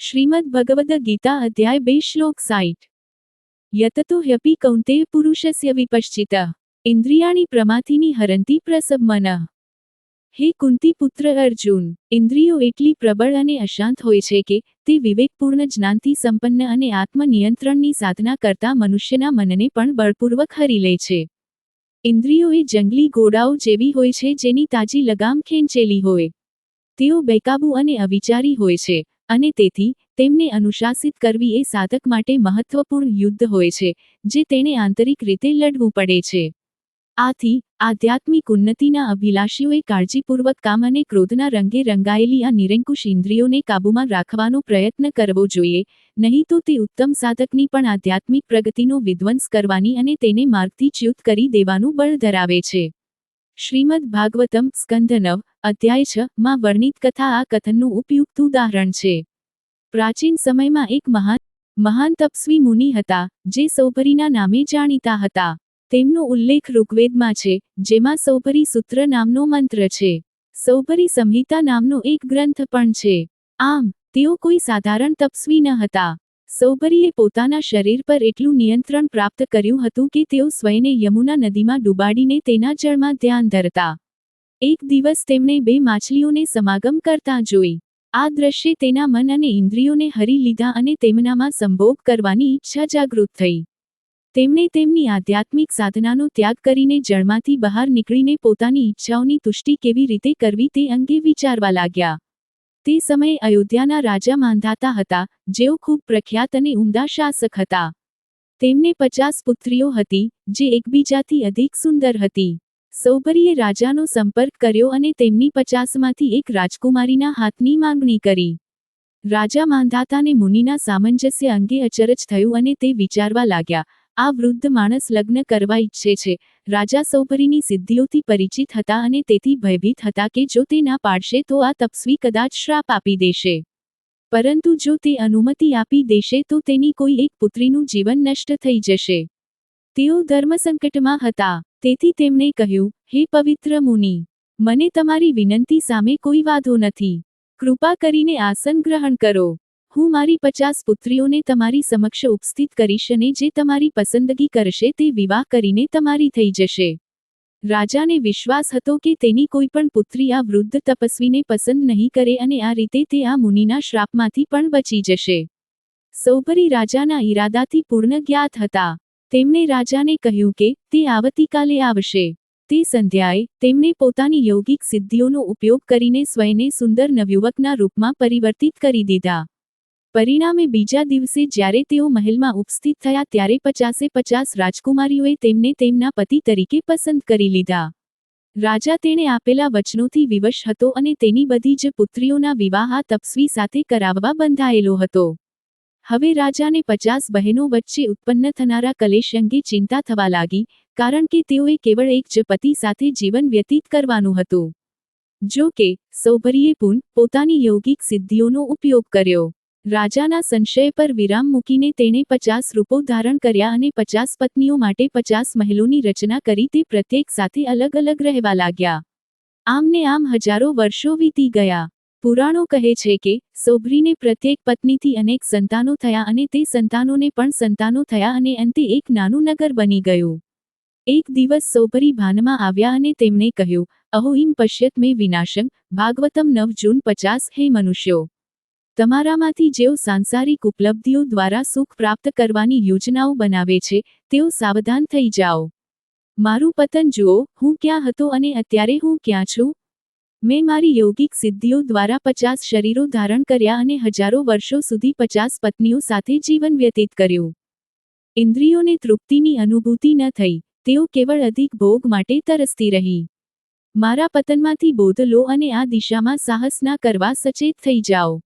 શ્રીમદ ભગવદ ગીતા અધ્યાય બે શ્લોક સાઈઠ યતતો હ્યપી કૌંતે પુરુષસ્ય વિપશ્ચિત. ઇન્દ્રિયાણી પ્રમાથિની હરંતી પ્રસબ મન હે કુંતી પુત્ર અર્જુન, ઇન્દ્રિયો એટલી પ્રબળ અને અશાંત હોય છે કે તે વિવેકપૂર્ણ જ્ઞાનથી સંપન્ન અને આત્મનિયંત્રણની સાધના કરતા મનુષ્યના મનને પણ બળપૂર્વક હરી લે છે. ઇન્દ્રિયો એ જંગલી ઘોડાઓ જેવી હોય છે જેની તાજી લગામ ખેંચેલી હોય. તેઓ બેકાબુ અને અવિચારી હોય છે. અને તેથી, તેમને અનુશાસિત કરવી એ સાધક માટે મહત્વપૂર્ણ યુદ્ધ હોય છે, જે તેણે આંતરિક રીતે લડવું પડે છે. આથી, આધ્યાત્મિક ઉન્નતિના અભિલાષીઓએ કાળજીપૂર્વક કામ અને ક્રોધના રંગે રંગાયેલી આ નિરંકુશ ઇન્દ્રિયોને કાબૂમાં રાખવાનો પ્રયત્ન કરવો જોઈએ, નહીં તો તે ઉત્તમ સાધકની પણ આધ્યાત્મિક પ્રગતિનો વિધ્વંસ કરવાની અને તેને માર્ગથી ચ્યુત કરી દેવાનું બળ ધરાવે છે. શ્રીમદ ભાગવતમ સ્કંધનવ અધ્યાય છ, માં વર્ણિત કથા આ કથનનું ઉપયુક્ત ઉદાહરણ છે. પ્રાચીન સમયમાં એક મહાન મહાન તપસ્વી મુનિ હતા, જે સૌભરીના નામે જાણીતા હતા. તેમનો ઉલ્લેખ ઋગ્વેદમાં છે, જેમાં સૌભરી સૂત્ર નામનો મંત્ર છે. સૌભરી સંહિતા નામનો એક ગ્રંથ પણ છે. આમ, તેઓ કોઈ સાધારણ તપસ્વી ન હતા. સૌભરીએ પોતાના શરીર પર એટલું નિયંત્રણ પ્રાપ્ત કર્યું હતું કે તેઓ સ્વયને યમુના નદીમાં ડૂબાડીને તેના જળમાં ધ્યાન ધરતા. એક દિવસ તેમણે બે માછલીઓને સમાગમ કરતા જોઈ. આ દ્રશ્ય તેના મન અને ઇન્દ્રિયોને હરી લીધા અને તેમનામાં સંભોગ કરવાની ઈચ્છા જાગૃત થઈ. તેમણે તેમની આધ્યાત્મિક સાધનાનો ત્યાગ કરીને જળમાંથી બહાર નીકળીને પોતાની ઈચ્છાઓની તુષ્ટિ કેવી રીતે કરવી તે અંગે વિચારવા લાગ્યા. તે સમયે અયોધ્યાના રાજા માંધાતા હતા, જેઓ ખૂબ પ્રખ્યાત અને ઉમદા શાસક હતા. તેમને પચાસ પુત્રીઓ હતી, જે એકબીજાથી અધિક સુંદર હતી. સૌભરીએ રાજાનો સંપર્ક કર્યો અને તેમની પચાસમાંથી એક રાજકુમારીના હાથની માંગણી કરી. રાજા માંધાતાને મુનિના સામંજસ્ય અંગે અચરજ થયું અને તે વિચારવા લાગ્યા આ વૃદ્ધ માણસ લગ્ન કરવા ઈચ્છે છે. રાજા સૌભરીની સિદ્ધિઓથી પરિચિત હતા અને તેથી ભયભીત હતા કે જો તે ના પાડશે તો આ તપસ્વી કદાચ શ્રાપ આપી દેશે. પરંતુ જો તે અનુમતિ આપી દેશે તો તેની કોઈ એક પુત્રીનું જીવન નષ્ટ થઈ જશે. તેઓ ધર્મસંકટમાં હતા. તેથી તેમણે કહ્યું, હે પવિત્ર મુનિ, મને તમારી વિનંતી સામે કોઈ વાંધો નથી. કૃપા કરીને આસન ગ્રહણ કરો. હું મારી પચાસ પુત્રીઓને તમારી સમક્ષ ઉપસ્થિત કરીશ અને જે તમારી પસંદગી કરશે તે વિવાહ કરીને તમારી થઈ જશે. રાજાને વિશ્વાસ હતો કે તેની કોઈ પણ પુત્રી આ વૃદ્ધ તપસ્વીને પસંદ નહીં કરે અને આ રીતે તે આ મુનિના શ્રાપમાંથી પણ બચી જશે. સૌભરી રાજાના ઈરાદાથી પૂર્ણ જ્ઞાત હતા. તેમણે રાજાને કહ્યું કે, તે આવતીકાલે આવશે. તે સંધ્યાએ તેમણે પોતાની યૌગિક સિદ્ધિઓનો ઉપયોગ કરીને સ્વયને સુંદર નવયુવકના રૂપમાં પરિવર્તિત કરી દીધા. પરિણામે બીજા દિવસે જ્યારે તેઓ મહેલમાં ઉપસ્થિત થયા ત્યારે પચાસે પચાસ રાજકુમારીઓએ તેમને તેમના પતિ તરીકે પસંદ કરી લીધા. રાજા તેણે આપેલા વચનોથી વિવશ હતો અને તેની બધી જ પુત્રીઓના વિવાહ તપસ્વી સાથે કરાવવા બંધાયેલો હતો. હવે રાજાને પચાસ બહેનો વચ્ચે ઉત્પન્ન થનારા કલેશ અંગે ચિંતા થવા લાગી, કારણ કે તેઓએ કેવળ એક જ પતિ સાથે જીવન વ્યતીત કરવાનું હતું. જો કે સૌભરીએ પૂન પોતાની યૌગિક સિદ્ધિઓનો ઉપયોગ કર્યો. રાજાના સંશય પર વિરામ મૂકીને તેણે પચાસ રૂપો ધારણ કર્યા અને પચાસ પત્નીઓ માટે પચાસ મહેલોની રચના કરી તે પ્રત્યેક સાથે અલગ અલગ રહેવા લાગ્યા. આમને આમ હજારો વર્ષો વીતી ગયા. પુરાણો કહે છે કે સોભરીને પ્રત્યેક પત્નીથી અનેક સંતાનો થયા અને તે સંતાનોને પણ સંતાનો થયા અને અંતે એક નાનું નગર બની ગયું. એક દિવસ સોભરી ભાનમાં આવ્યા અને તેમણે કહ્યું, અહો ઇમ પશ્યત મેં વિનાશમ ભાગવતમ નવ જૂન પચાસ હે મનુષ્યો. તમારામાંથી જેઓ સાંસારિક ઉપલબ્ધિઓ દ્વારા સુખ પ્રાપ્ત કરવાની યોજનાઓ બનાવે છે, તેઓ સાવધાન થઈ જાઓ. મારું પતન જુઓ, હું ક્યાં હતો અને અત્યારે હું ક્યાં છું? મેં મારી યૌગિક સિદ્ધિઓ દ્વારા પચાસ શરીરો ધારણ કર્યા અને હજારો વર્ષો સુધી પચાસ પત્નીઓ સાથે જીવન વ્યતીત કર્યું. ઇન્દ્રિયોને તૃપ્તિની અનુભૂતિ ન થઈ, તેઓ કેવળ અધિક ભોગ માટે તરસતી રહી. મારા પતનમાંથી બોધ લો અને આ દિશામાં સાહસ ના કરવા સચેત થઈ જાઓ.